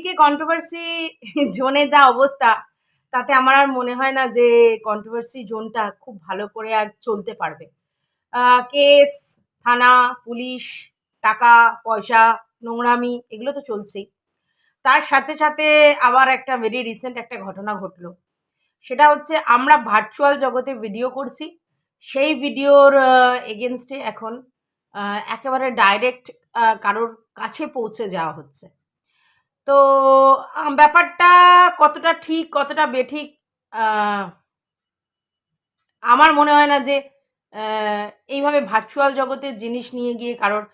চারিদিকে কন্ট্রোভার্সি জোনে যা অবস্থা, তাতে আমার আর মনে হয় না যে কন্ট্রোভার্সি জোনটা খুব ভালো করে আর চলতে পারবে। কেস, থানা, পুলিশ, টাকা, পয়সা, নোংরামি, এগুলো তো চলছেই। তার সাথে সাথে আবার একটা ভেরি রিসেন্ট একটা ঘটনা ঘটলো। সেটা হচ্ছে আমরা ভার্চুয়াল জগতে ভিডিও করছি। সেই ভিডিওর এগেনস্টে এখন একেবারে ডাইরেক্ট কারোর কাছে পৌঁছে যাওয়া হচ্ছে। তো ব্যাপারটা কতটা ঠিক, কতটা বেঠিক আমার মনে হয় না যে এইভাবে ভার্চুয়াল জগতের জিনিস নিয়ে গিয়ে কারোর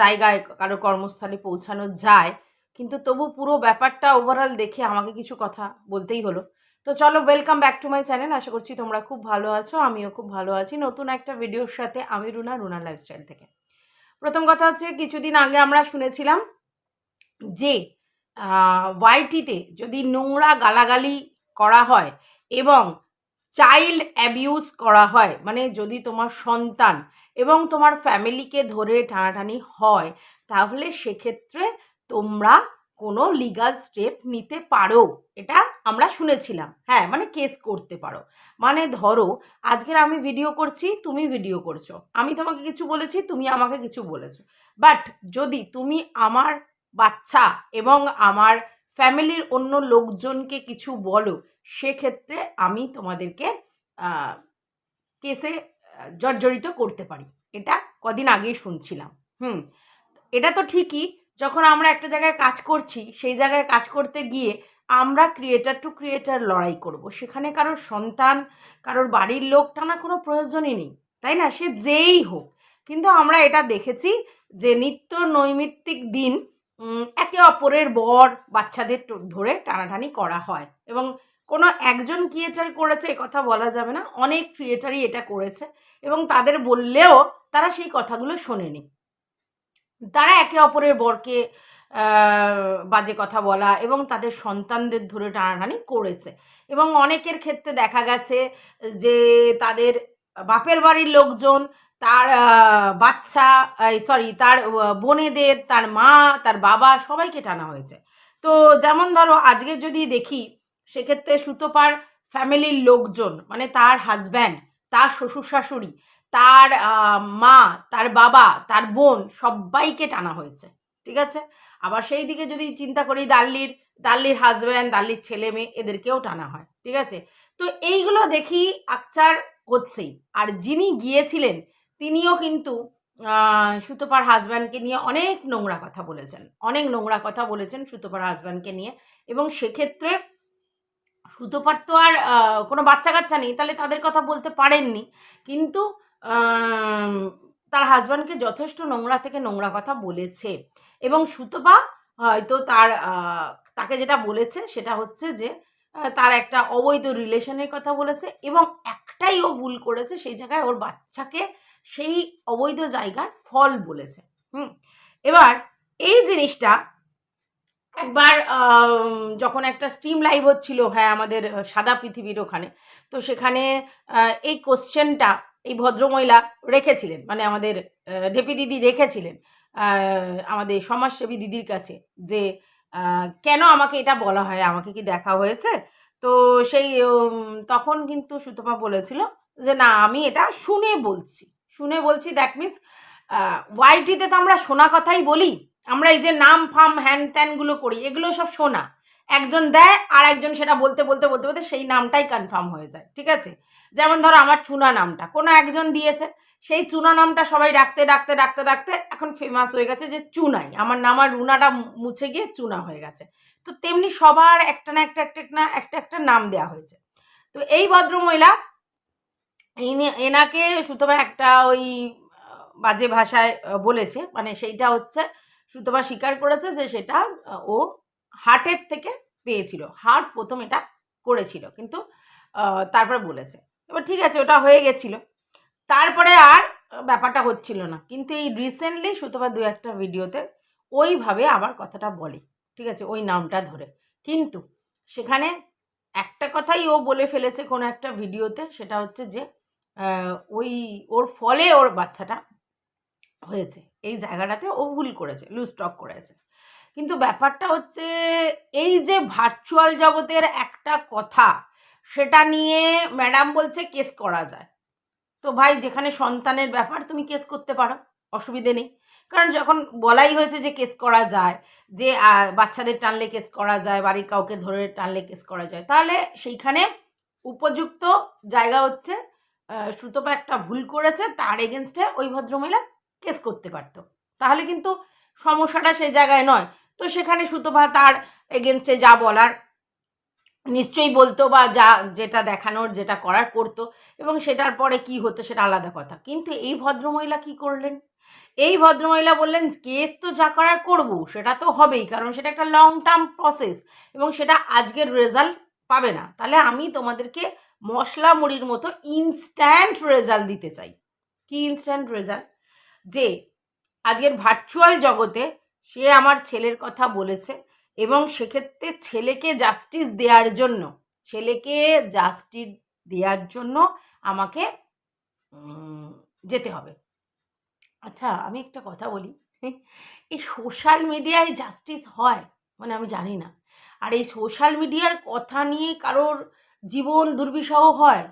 জায়গায় কারোর কর্মস্থলে পৌঁছানো যায়, কিন্তু তবু পুরো ব্যাপারটা ওভারঅল দেখে আমাকে কিছু কথা বলতেই হলো। তো চলো welcome back to my channel আশা করছি তোমরা খুব ভালো আছো, আমিও খুব ভালো আছি নতুন একটা ভিডিওর সাথে আমি রুনা রুনা লাইফস্টাইল থেকে। প্রথম কথা হচ্ছে, কিছুদিন আগে আমরা শুনেছিলাম যে ওয়াইটিতে যদি নোংরা গালাগালি করা হয় এবং চাইল্ড অ্যাবিউজ করা হয় মানে যদি তোমার সন্তান এবং তোমার ফ্যামিলিকে ধরে টানাটানি হয়, তাহলে সেক্ষেত্রে তোমরা কোনো লিগাল স্টেপ নিতে পারো। এটা আমরা শুনেছিলাম। হ্যাঁ মানে কেস করতে পারো। মানে ধরো, আজকের আমি ভিডিও করছি, তুমি ভিডিও করছ। আমি তোমাকে কিছু বলেছি, তুমি আমাকে কিছু বলেছ। বাট যদি তুমি আমার বাচ্চা এবং আমার ফ্যামিলির অন্য লোকজনকে কিছু বলো, সেক্ষেত্রে আমি তোমাদেরকে কেসে জর্জরিত করতে পারি। এটা কদিন আগেই শুনছিলাম। হুম, এটা তো ঠিকই, যখন আমরা একটা জায়গায় কাজ করছি, সেই জায়গায় কাজ করতে গিয়ে আমরা ক্রিয়েটার টু ক্রিয়েটার লড়াই করব। সেখানে কারোর সন্তান, কারোর বাড়ির লোক টানা কোনো প্রয়োজনই নেই, তাই না? সে যেই হোক। কিন্তু আমরা এটা দেখেছি যে নিত্য নৈমিত্তিক দিন একে অপরের বর বাচ্চাদের ধরে টানাটানি করা হয়। এবং কোনো একজন ক্রিয়েটার করেছে, এ কথা বলা যাবে না, অনেক ক্রিয়েটারই এটা করেছে এবং তাদের বললেও তারা সেই কথাগুলো শোনেনি। তারা একে অপরের বরকে বাজে কথা বলা এবং তাদের সন্তানদের ধরে টানাটানি করেছে। এবং অনেকের ক্ষেত্রে দেখা গেছে যে তাদের বাপের বাড়ির লোকজন তার বাচ্চা সরি তার বোনেদের, তার মা, তার বাবা সবাইকে টানা হয়েছে। তো যেমন ধরো আজকে যদি দেখি, সেক্ষেত্রে সুতোপার ফ্যামিলির লোকজন মানে তার হাজব্যান্ড তার শ্বশুর শাশুড়ি তার মা, তার বাবা, তার বোন সবাইকে টানা হয়েছে, ঠিক আছে? আবার সেই দিকে যদি চিন্তা করি দাল্লির দাল্লির হাজব্যান্ড দাল্লির ছেলে মেয়ে, এদেরকেও টানা হয়, ঠিক আছে? তো এইগুলো দেখি আকচার হচ্ছেই। আর যিনি গিয়েছিলেন তিনিও কিন্তু সুতোপার হাজব্যান্ডকে নিয়ে অনেক নোংরা কথা বলেছেন। অনেক নোংরা কথা বলেছেন সুতোপার হাজব্যান্ডকে নিয়ে। এবং সেক্ষেত্রে সুতোপার তো আর কোনো বাচ্চা কাচ্চা নেই, তাহলে তাদের কথা বলতে পারেননি। কিন্তু তার হাজব্যান্ডকে যথেষ্ট নোংরা থেকে নোংরা কথা বলেছে। এবং সুতপা হয়তো তার তাকে যেটা বলেছে সেটা হচ্ছে যে তার একটা অবৈধ রিলেশনের কথা বলেছে এবং একটাই ও ভুল করেছে, সেই জায়গায় ওর বাচ্চাকে সেই অবৈধ জায়গার ফল বলেছে। হুম? এবার এই জিনিসটা একবার যখন একটা স্ট্রিম লাইভ হচ্ছিল হ্যাঁ আমাদের সাদা পৃথিবীর ওখানে, তো সেখানে এই কোশ্চেনটা এই ভদ্রমহিলা রেখেছিলেন মানে আমাদের ঢেপি দিদি রেখেছিলেন আমাদের সমাজসেবী দিদির কাছে যে কেন আমাকে এটা বলা হয়, আমাকে কি দেখা হয়েছে? তো সেই তখন কিন্তু সুতপা বলেছিল যে, না, আমি এটা শুনে বলছি। শুনে বলছি দ্যাট মিন্স ওয়াইটিতে তো আমরা শোনা কথাই বলি। আমরা এই যে নাম, ফাম, হ্যান ত্যানগুলো করি, এগুলো সব শোনা একজন দেয় আর একজন সেটা বলতে বলতে বলতে বলতে সেই নামটাই কনফার্ম হয়ে যায়, ঠিক আছে? যেমন ধরো আমার চুনা নামটা, কোনো একজন দিয়েছে, সেই চুনা নামটা সবাই ডাকতে ডাকতে ডাকতে ডাকতে এখন ফেমাস হয়ে গেছে যে চুনাই। আমার নাম আর রুনাটা মুছে গিয়ে চুনা হয়ে গেছে। তো তেমনি সবার একটা না একটা একটা না একটা একটা নাম দেওয়া হয়েছে। তো এই ভদ্রমহিলা এনাকে সুতবা একটা ওই বাজে ভাষায় বলেছে। মানে সেইটা হচ্ছে সুতবা স্বীকার করেছে যে সেটা ও হার্টের থেকে পেয়েছিল। হার্ট প্রথম এটা করেছিল, কিন্তু তারপরে বলেছে। এবার ঠিক আছে, ওটা হয়ে গেছিল। তারপরে আর ব্যাপারটা হচ্ছিল না। কিন্তু এই রিসেন্টলি সুতবা দু একটা ভিডিওতে ওইভাবে আবার কথাটা বলে। ঠিক আছে, ওই নামটা ধরে। কিন্তু সেখানে একটা কথাই ও বলে ফেলেছে কোনো একটা ভিডিওতে, সেটা হচ্ছে যে ওই ওর ফলে ওর বাচ্চাটা হয়েছে। এই জায়গাটাতে ও ভুল করেছে লুজ স্টক করেছে। কিন্তু ব্যাপারটা হচ্ছে, এই যে ভার্চুয়াল জগতের একটা কথা, সেটা নিয়ে ম্যাডাম বলছে কেস করা যায়। তো ভাই, যেখানে সন্তানের ব্যাপার, তুমি কেস করতে পারো, অসুবিধে নেই। কারণ যখন বলাই হয়েছে যে কেস করা যায়, যে বাচ্চাদের টানলে কেস করা যায়, বাড়ির কাউকে ধরে টানলে কেস করা যায়, তাহলে সেইখানে উপযুক্ত জায়গা হচ্ছে সুতপা একটা ভুল করেছে, তার এগেনস্টে ওই ভদ্রমহিলা কেস করতে পারতো। তাহলে কিন্তু সমস্যাটা সেই জায়গায় নয়। তো সেখানে সুতপা তার এগেনস্টে যা বলার, নিশ্চয়ই বলতো বা যা, যেটা দেখানোর, যেটা করার করতো এবং সেটার পরে কি হতো সেটা আলাদা কথা। কিন্তু এই ভদ্রমহিলা কি করলেন? এই ভদ্রমহিলা বললেন কেস তো যা করার করব, সেটা তো হবেই, কারণ সেটা একটা লং টার্ম প্রসেস এবং সেটা আজকের রেজাল্ট পাবে না। তাহলে আমি তোমাদেরকে মশলা মুড়ির মতো ইনস্ট্যান্ট রেজাল্ট দিতে চাই। কি ইনস্ট্যান্ট রেজাল্ট যে আজকের ভার্চুয়াল জগতে সে আমার ছেলের কথা বলেছে এবং সেক্ষেত্রে ছেলেকে জাস্টিস দেওয়ার জন্য, ছেলেকে জাস্টিস দেওয়ার জন্য আমাকে যেতে হবে। আচ্ছা আমি একটা কথা বলি। এই সোশ্যাল মিডিয়ায় জাস্টিস হয়? মানে আমি জানি না। আর এই সোশ্যাল মিডিয়ার কথা নিয়ে কারোর জীবন দুর্বিষহ হয়?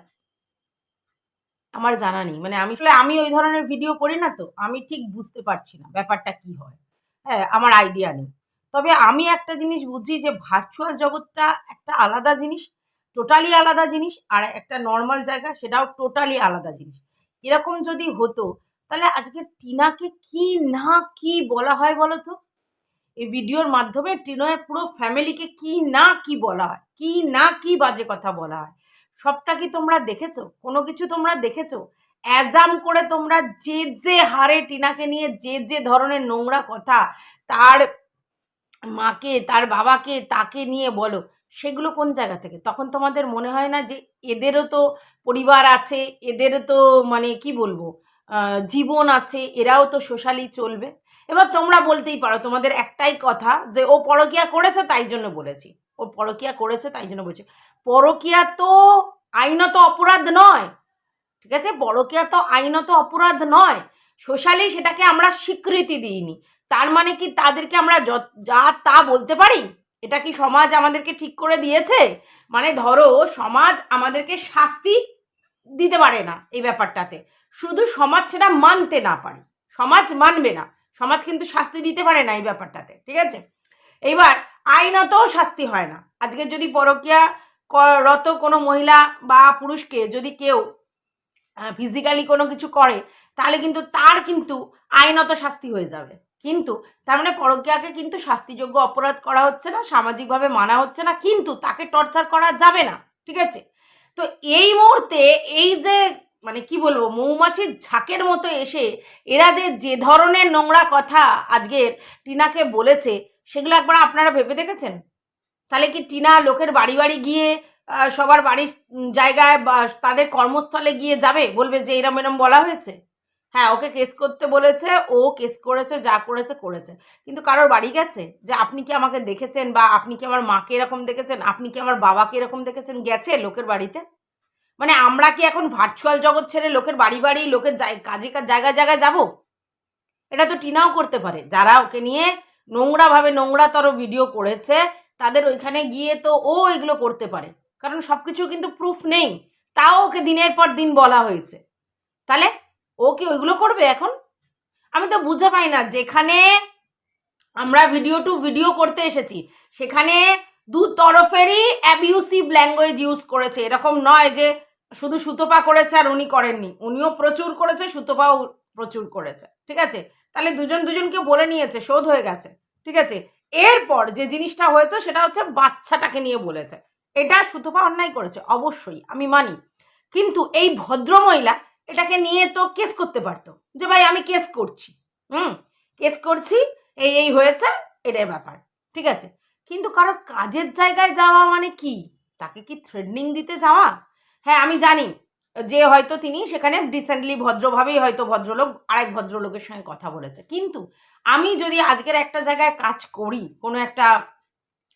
আমার জানা নেই। মানে আমি আসলে আমি ওই ধরনের ভিডিও করি না তো। আমি ঠিক বুঝতে পারছি না ব্যাপারটা কি হয়। হ্যাঁ আমার আইডিয়া নেই। তবে আমি একটা জিনিস বুঝি যে ভার্চুয়াল জগৎটা একটা আলাদা জিনিস টোটালি আলাদা জিনিস আর একটা নর্মাল জায়গা সেটাও টোটালি আলাদা জিনিস। এরকম যদি হতো, তাহলে আজকে টিনাকে কি না কি বলা হয় বলো তো? এই ভিডিওর মাধ্যমে টিনের পুরো ফ্যামিলিকে কি না কি বলা হয়, কি না কি বাজে কথা বলা হয়, সবটা কি তোমরা দেখেছ? কোনো কিছু তোমরা দেখেছ? অ্যাজাম করে তোমরা যে যে হারে টিনাকে নিয়ে যে যে ধরনের নোংরা কথা তার মাকে, তার বাবাকে, তাকে নিয়ে বলো, সেগুলো কোন জায়গা থেকে? তখন তোমাদের মনে হয় না যে এদেরও তো পরিবার আছে এদেরও তো মানে কি বলব জীবন আছে, এরাও তো সোশ্যালি চলবে? এবার তোমরা বলতেই পারো, তোমাদের একটাই কথা যে ও পরকিয়া করেছে তাই জন্য বলেছি। ও পরকিয়া করেছে তাই জন্য বলছি। পরকিয়া তো আইনত অপরাধ নয়, ঠিক আছে? পরকিয়া তো আইনত অপরাধ নয়। সোশ্যালি সেটাকে আমরা স্বীকৃতি দিইনি। তার মানে কি তাদেরকে আমরা যা তা বলতে পারি? এটা কি সমাজ আমাদেরকে ঠিক করে দিয়েছে? মানে ধরো সমাজ আমাদেরকে শাস্তি দিতে পারে না এই ব্যাপারটাতে। শুধু সমাজ সেটা মানতে না পারে। সমাজ মানবে না। সমাজ কিন্তু শাস্তি দিতে পারে না এই ব্যাপারটাতে, ঠিক আছে? এইবার আইনত শাস্তি হয় না। আজকে যদি পরকিয়া রত কোনো মহিলা বা পুরুষকে যদি কেউ ফিজিক্যালি কোনো কিছু করে, তাহলে কিন্তু তার কিন্তু আইনত শাস্তি হয়ে যাবে। কিন্তু তার মানে পরকীয়াকে কিন্তু শাস্তিযোগ্য অপরাধ করা হচ্ছে না, সামাজিকভাবে মানা হচ্ছে না, কিন্তু তাকে টর্চার করা যাবে না, ঠিক আছে? তো এই মুহূর্তে এই যে মানে কি বলব, মৌমাছির ঝাঁকের মতো এসে এরা যে যে ধরনের নোংরা কথা আজকের টিনাকে বলেছে, সেগুলো একবার আপনারা ভেবে দেখেছেন? তাহলে কি টিনা লোকের বাড়ি বাড়ি গিয়ে সবার বাড়ির জায়গায় বা তাদের কর্মস্থলে গিয়ে যাবে? বলবে যে, এরম এরম বলা হয়েছে। হ্যাঁ ওকে কেস করতে বলেছে, ও কেস করেছে, যা করেছে করেছে। কিন্তু কারোর বাড়ি গেছে? যে, আপনি কি আমাকে দেখেছেন বা আপনি কি আমার মাকে এরকম দেখেছেন? আপনি কি আমার বাবাকে এরকম দেখেছেন? গেছে লোকের বাড়িতে? মানে আমরা কি এখন ভার্চুয়াল জগৎ ছেড়ে লোকের বাড়ি বাড়ি, লোকের কাজ জায়গায় জায়গায় যাব? এটা তো টিনাও করতে পারে। যারা ওকে নিয়ে নোংরাভাবে নোংরাতর ভিডিও করেছে, তাদের ওইখানে গিয়ে তো ও এগুলো করতে পারে। কারণ সব কিছু কিন্তু প্রুফ নেই। তাও ওকে দিনের পর দিন বলা হয়েছে। তাহলে ও কি ওইগুলো করবে এখন? আমি তো বুঝে পাই না, যেখানে আমরা ভিডিও টু ভিডিও করতে এসেছি, সেখানে দু তরফেরই অ্যাবিউসিভ ল্যাঙ্গুয়েজ ইউজ করেছে। এরকম নয় যে শুধু সুতপা করেছে আর উনি করেননি। উনিও প্রচুর করেছে, সুতপাও প্রচুর করেছে। ঠিক আছে? তাহলে দুজন দুজনকে বলে নিয়েছে, শোধ হয়ে গেছে। ঠিক আছে? এরপর যে জিনিসটা হয়েছে সেটা হচ্ছে বাচ্চাটাকে নিয়ে বলেছে। এটা সুতপা অন্যায় করেছে, অবশ্যই, আমি মানি। কিন্তু এই ভদ্রমহিলা এটাকে নিয়ে তো কেস করতে পারতো যে, ভাই, আমি কেস করছি। হুম? কেস করছি, এই এই হয়েছে, এটাই ব্যাপার। ঠিক আছে? কিন্তু কারোর কাজের জায়গায় যাওয়া মানে কি? তাকে কি থ্রেডনিং দিতে যাওয়া? হ্যাঁ আমি জানি যে হয়তো তিনি সেখানে রিসেন্টলি ভদ্রভাবেই হয়তো ভদ্রলোক, আরেক ভদ্রলোকের সঙ্গে কথা বলেছে। কিন্তু আমি যদি আজকের একটা জায়গায় কাজ করি, কোনো একটা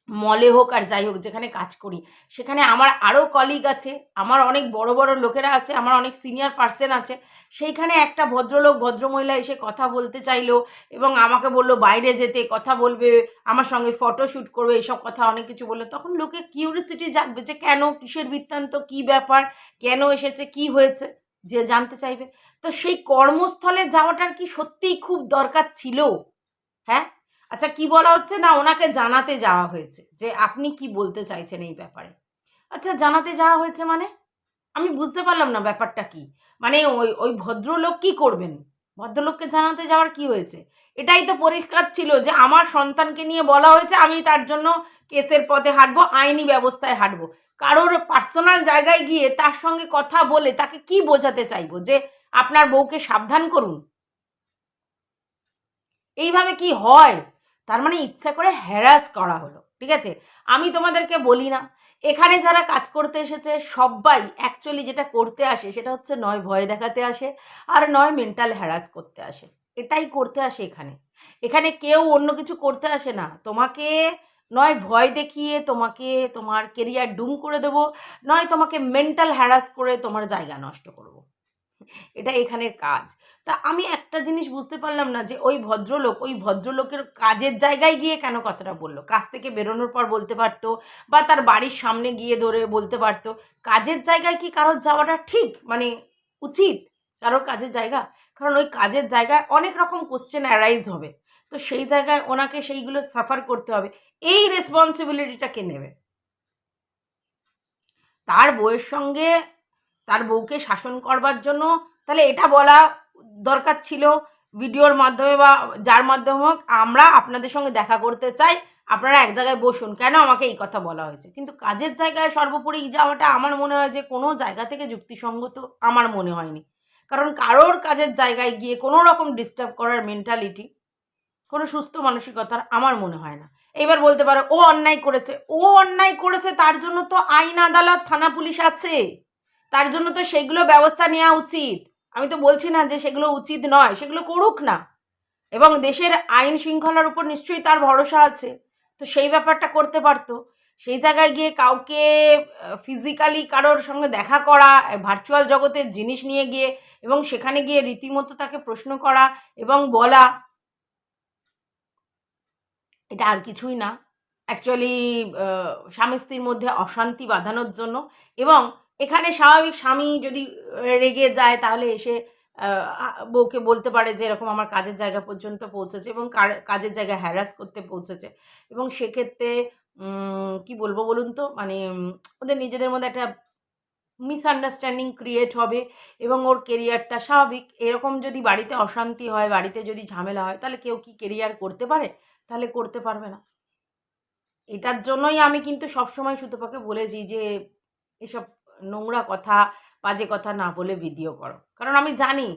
মলে হোক আর যাই হোক, যেখানে কাজ করি। সেখানে আমার আরও কলিগ আছে, আমার অনেক বড় বড় লোকেরা আছে, আমার অনেক সিনিয়র পার্সন আছে। সেইখানে একটা ভদ্রলোক, ভদ্রমহিলা এসে কথা বলতে চাইলো এবং আমাকে বলল, বাইরে যেতে, কথা বলবে, আমার সঙ্গে ফটো শ্যুট করবে, এসব কথা অনেক কিছু বলল। তখন লোকে কিউরিসিটি জাগবে যে কেন, কিসের বৃত্তান্ত, কী ব্যাপার, কেন এসেছে, কি হয়েছে, যে জানতে চাইবে। তো সেই কর্মস্থলে যাওয়াটার কি সত্যিই খুব দরকার ছিল? হ্যাঁ? আচ্ছা কি বলা হচ্ছে? না, ওনাকে জানাতে যাওয়া হয়েছে যে আপনি কি বলতে চাইছেন এই ব্যাপারে। আচ্ছা জানাতে যাওয়া হয়েছে মানে? আমি বুঝতে পারলাম না ব্যাপারটা কি। মানে ওই ওই ভদ্রলোক কি করবেন? ভদ্রলোককে জানাতে যাওয়ার কি হয়েছে? এটাই তো পরিষ্কার ছিল যে আমার সন্তানকে নিয়ে বলা হয়েছে, আমি তার জন্য কেসের পথে হাঁটবো, আইনি ব্যবস্থায় হাঁটবো। কারোর পার্সোনাল জায়গায় গিয়ে তার সঙ্গে কথা বলে তাকে কি বোঝাতে চাইব যে আপনার বউকে সাবধান করুন? এইভাবে কি হয়? তার মানে ইচ্ছা করে হ্যারাস করা হলো, ঠিক আছে? আমি তোমাদেরকে বলি না। এখানে যারা কাজ করতে এসেছে, সবাই অ্যাকচুয়ালি যেটা করতে আসে সেটা হচ্ছে নয় ভয় দেখাতে আসে আর নয় মেন্টাল হ্যারাস করতে আসে। এটাই করতে আসে এখানে। এখানে কেউ অন্য কিছু করতে আসে না। তোমাকে নয় ভয় দেখিয়ে তোমাকে তোমার কেরিয়ার ডুম করে দেবো, নয় তোমাকে মেন্টাল হ্যারাস করে তোমার জায়গা নষ্ট করব। এটা এখানের কাজ। তা আমি একটা জিনিস বুঝতে পারলাম না যে ওই ভদ্রলোক, ওই ভদ্রলোকের কাজের জায়গায় গিয়ে কেন কথাটা বলল? কাজ থেকে বেরোনোর পর বলতে পারতো বা তার বাড়ির সামনে গিয়ে ধরে বলতে পারতো। কাজের জায়গায় কি কারোর যাওয়াটা ঠিক? মানে উচিত কারোর কাজের জায়গা? কারণ ওই কাজের জায়গায় অনেক রকম কোশ্চেন অ্যারাইজ হবে। তো সেই জায়গায় ওনাকে সেইগুলো সাফার করতে হবে। এই রেসপন্সিবিলিটিটা কে নেবে? তার বইয়ের সঙ্গে তার বউকে শাসন করবার জন্য। তাহলে এটা বলা দরকার ছিল ভিডিওর মাধ্যমে বা যার মাধ্যমে হোক, আমরা আপনাদের সঙ্গে দেখা করতে চাই। আপনারা এক জায়গায় বসুন, কেন আমাকে এই কথা বলা হয়েছে? কিন্তু কাজের জায়গায় সর্বোপরি যাওয়াটা আমার মনে হয় যে কোনো জায়গা থেকে যুক্তিসঙ্গত আমার মনে হয়নি। কারণ কারোর কাজের জায়গায় গিয়ে কোনো রকম ডিস্টার্ব করার মেন্টালিটি কোনো সুস্থ মানসিকতার আমার মনে হয় না। এবার বলতে পারো, ও অন্যায় করেছে। ও অন্যায় করেছে, তার জন্য তো আইন, আদালত, থানা পুলিশ আছে। তার জন্য তো সেগুলো ব্যবস্থা নেওয়া উচিত। আমি তো বলছি না যে সেগুলো উচিত নয়, সেগুলো করুক না। এবং দেশের আইন শৃঙ্খলার উপর নিশ্চয়ই তার ভরসা আছে। তো সেই ব্যাপারটা করতে পারতো। সেই জায়গায় গিয়ে কাউকে ফিজিক্যালি কারোর সঙ্গে দেখা করা ভার্চুয়াল জগতের জিনিস নিয়ে গিয়ে এবং সেখানে গিয়ে রীতিমতো তাকে প্রশ্ন করা এবং বলা, এটা আর কিছুই না। অ্যাকচুয়ালি স্বামী স্ত্রীর মধ্যে অশান্তি বাঁধানোর জন্য এবং এখানে স্বাভাবিক স্বামী যদি রেগে যায়, তাহলে এসে বউকে বলতে পারে যে এরকম আমার কাজের জায়গা পর্যন্ত পৌঁছেছে এবং কাজের জায়গায় হ্যারাস করতে পৌঁছেছে। এবং সেক্ষেত্রে কি বলব বলুন তো? মানে ওদের নিজেদের মধ্যে একটা মিসআন্ডারস্ট্যান্ডিং ক্রিয়েট হবে এবং ওর কেরিয়ারটা স্বাভাবিক। এরকম যদি বাড়িতে অশান্তি হয়, বাড়িতে যদি ঝামেলা হয়, তাহলে কেউ কি কেরিয়ার করতে পারে? তাহলে করতে পারবে না। এটার জন্যই আমি কিন্তু সবসময় সুতোপাকে বলেছি যে, এসব নোংরা কথা, বাজে কথা না বলে ভিডিও করো। কারণ আমি জানি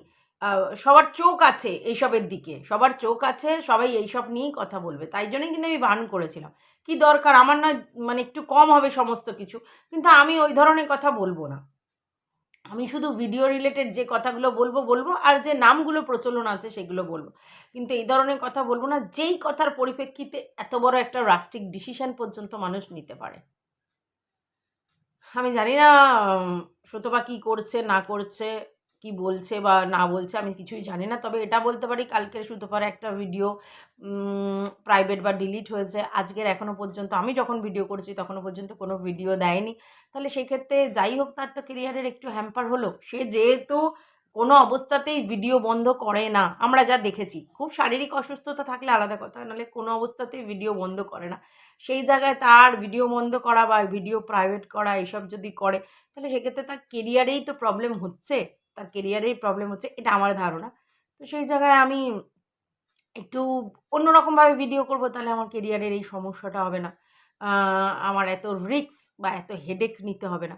সবার চোখ আছে এইসবের দিকে। সবার চোখ আছে, সবাই এইসব নিয়েই কথা বলবে। তাই জন্যই কিন্তু আমি বান করেছিলাম। কি দরকার? আমার না মানে একটু কম হবে সমস্ত কিছু। কিন্তু আমি ওই ধরনের কথা বলব না। আমি শুধু ভিডিও রিলেটেড যে কথাগুলো বলব বলব, আর যে নামগুলো প্রচলন আছে সেগুলো বলব। কিন্তু এই ধরনের কথা বলব না, যেই কথার পরিপ্রেক্ষিতে এত বড় একটা রাস্ট্রিক ডিসিশন পর্যন্ত মানুষ নিতে পারে। আমি জানি না সুতপা কী করছে, না করছে, কি বলছে বা না বলছে, আমি কিছুই জানি না। তবে এটা বলতে পারি, কালকের সুতোপার একটা ভিডিও প্রাইভেট বা ডিলিট হয়েছে। আজকের এখনও পর্যন্ত আমি যখন ভিডিও করছি তখনও পর্যন্ত কোনো ভিডিও দেয়নি। তাহলে সেক্ষেত্রে যাই হোক, তার তো কেরিয়ারের একটু হ্যাম্পার হলো। সে যেহেতু কোনো অবস্থাতেই ভিডিও বন্ধ করে না। আমরা যা দেখেছি, খুব শারীরিক অসুস্থতা থাকলে আলাদা কথা, নাহলে কোনো অবস্থাতেই ভিডিও বন্ধ করে না। সেই জায়গায় তার ভিডিও বন্ধ করা বা ভিডিও প্রাইভেট করা, এসব যদি করে, তাহলে সেক্ষেত্রে তার কেরিয়ারেই তো প্রবলেম হচ্ছে। তার কেরিয়ারেই প্রবলেম হচ্ছে, এটা আমার ধারণা। তো সেই জায়গায় আমি একটু অন্যরকমভাবে ভিডিও করব, তাহলে আমার কেরিয়ারের এই সমস্যাটা হবে না। আমার এত রিক্স বা এত হেডেক নিতে হবে না।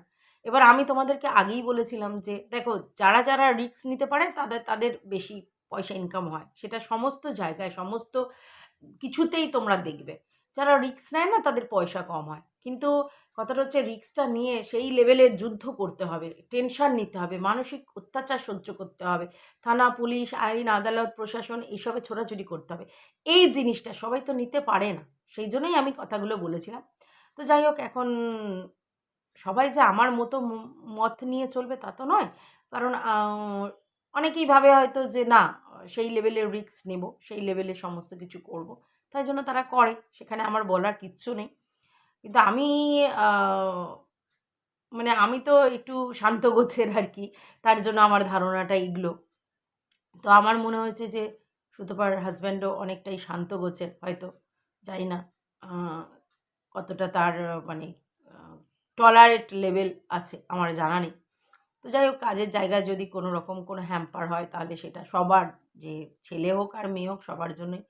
এবার আমি তোমাদেরকে আগেই বলেছিলাম যে, দেখো, যারা যারা রিক্স নিতে পারে, তাদের তাদের বেশি পয়সা ইনকাম হয়। সেটা সমস্ত জায়গায়, সমস্ত কিছুতেই তোমরা দেখবে। যারা রিক্স নেয় না, তাদের পয়সা কম হয়। কিন্তু কথাটা হচ্ছে রিক্সটা নিয়ে সেই লেভেলের যুদ্ধ করতে হবে টেনশন নিতে হবে, মানসিক অত্যাচার সহ্য করতে হবে। থানা, পুলিশ, আইন, আদালত, প্রশাসন এইসবে ছোটাছুটি করতে হবে। এই জিনিসটা সবাই তো নিতে পারে না। সেই জন্যই আমি কথাগুলো বলেছিলাম। তো যাই হোক, এখন সবাই যে আমার মতো মত নিয়ে চলবে তা তো নয়। কারণ অনেকেই ভাবে হয়তো যে না, সেই লেভেলের রিস্ক নেব, সেই লেভেলে সমস্ত কিছু করব। তাই জন্য তারা করে, সেখানে আমার বলার কিচ্ছু নেই। কিন্তু আমি মানে আমি তো একটু শান্ত গোছের আর কি, তার জন্য আমার ধারণাটা এগুলো। তো আমার মনে হয়েছে যে, সুতপার হাজব্যান্ডও অনেকটাই শান্ত গোছের হয়তো, জানি না কতটা তার মানে টলারেট লেভেল আছে, আমার জানা নেই। তো যাই হোক, কাজের জায়গায় যদি কোনো রকম কোনো হ্যাম্পার হয়, তাহলে সেটা সবার, যে ছেলে হোক আর মেয়ে হোক, সবার জন্যই।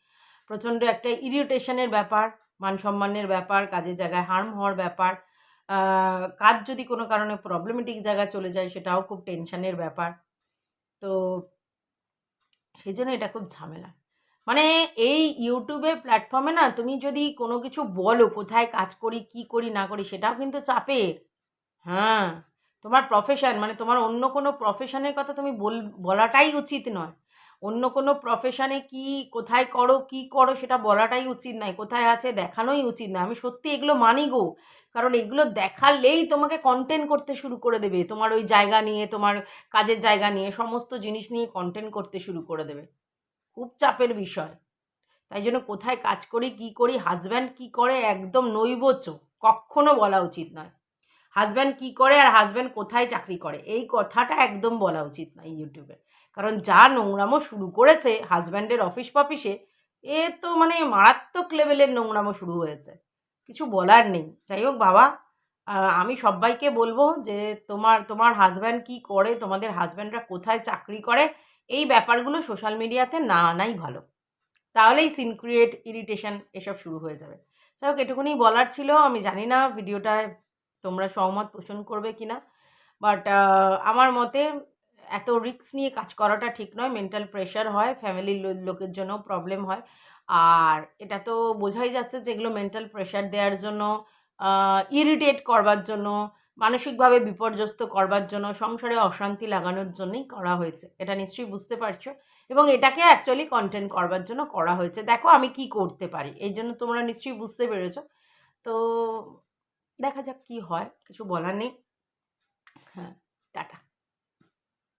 প্রচণ্ড একটা ইরিটেশনের ব্যাপার, মান সম্মানের ব্যাপার, কাজের জায়গায় হার্ম হওয়ার ব্যাপার কাজ যদি কোনো কারণে প্রবলেমেটিক জায়গায় চলে যায়, সেটাও খুব টেনশানের ব্যাপার। তো সেই জন্য এটা খুব ঝামেলা। মানে এই ইউটিউবে প্ল্যাটফর্মে না তুমি যদি কোনো কিছু বলো, কোথায় কাজ করি, কি করি, না করি, সেটাও কিন্তু চাপের হ্যাঁ তোমার প্রফেশন মানে তোমার অন্য কোনো প্রফেশনের কথা তুমি বল, বলাটাই উচিত নয়। অন্য কোনো প্রফেশনে কি, কোথায় করো, কি করো, সেটা বলাটাই উচিত নয়। কোথায় আছে, দেখানোই উচিত না আমি সত্যি এগুলো মানি গো। কারণ এগুলো দেখালেই তোমাকে কন্টেন্ট করতে শুরু করে দেবে। তোমার ওই জায়গা নিয়ে, তোমার কাজের জায়গা নিয়ে, সমস্ত জিনিস নিয়ে কন্টেন্ট করতে শুরু করে দেবে। খুব চাপের বিষয়। তাই জন্য কোথায় কাজ করি, কি করি হাজব্যান্ড কি করে, একদম নৈবচ কখনো বলা উচিত নয়। হাজব্যান্ড কি করে আর হাজব্যান্ড কোথায় চাকরি করে, এই কথাটা একদম বলা উচিত নয় ইউটিউবে। কারণ যা নোংরামো শুরু করেছে হাজব্যান্ডের অফিস পফিসে এ তো মানে মারাত্মক লেভেলের নোংরামো শুরু হয়েছে। কিছু বলার নেই। যাই হোক বাবা আমি সবাইকে বলব যে তোমার তোমার হাজব্যান্ড কি করে, তোমাদের হাজব্যান্ডরা কোথায় চাকরি করে এই ব্যাপারগুলো সোশ্যাল মিডিয়াতে না আনাই ভালো। তাহলেই সিন ক্রিয়েট ইরিটেশন এসব শুরু হয়ে যাবে। যাই হোক, এটুকুনি বলার ছিল। আমি জানি না ভিডিওটায় তোমরা সহমত পোষণ করবে কি না বাট আমার মতে এত রিস্ক নিয়ে কাজ করাটা ঠিক নয়। মেন্টাল প্রেশার হয় ফ্যামিলির লোকের জন্য প্রবলেম হয়। আর এটা তো বোঝাই যাচ্ছে যে এগুলো মেন্টাল প্রেশার দেওয়ার জন্য ইরিটেট করবার জন্য মানসিকভাবে বিপর্যস্ত করবার জন্য, সংসারে অশান্তি লাগানোর জন্যই করা হয়েছে। এটা নিশ্চয়ই বুঝতে পারছ। এবং এটাকে অ্যাকচুয়ালি কন্টেন্ট করবার জন্য করা হয়েছে। দেখো আমি কি করতে পারি। এই জন্য তোমরা নিশ্চয়ই বুঝতে পেরেছ। তো দেখা যাক কি হয়। কিছু বলার নেই। হ্যাঁ টাটা।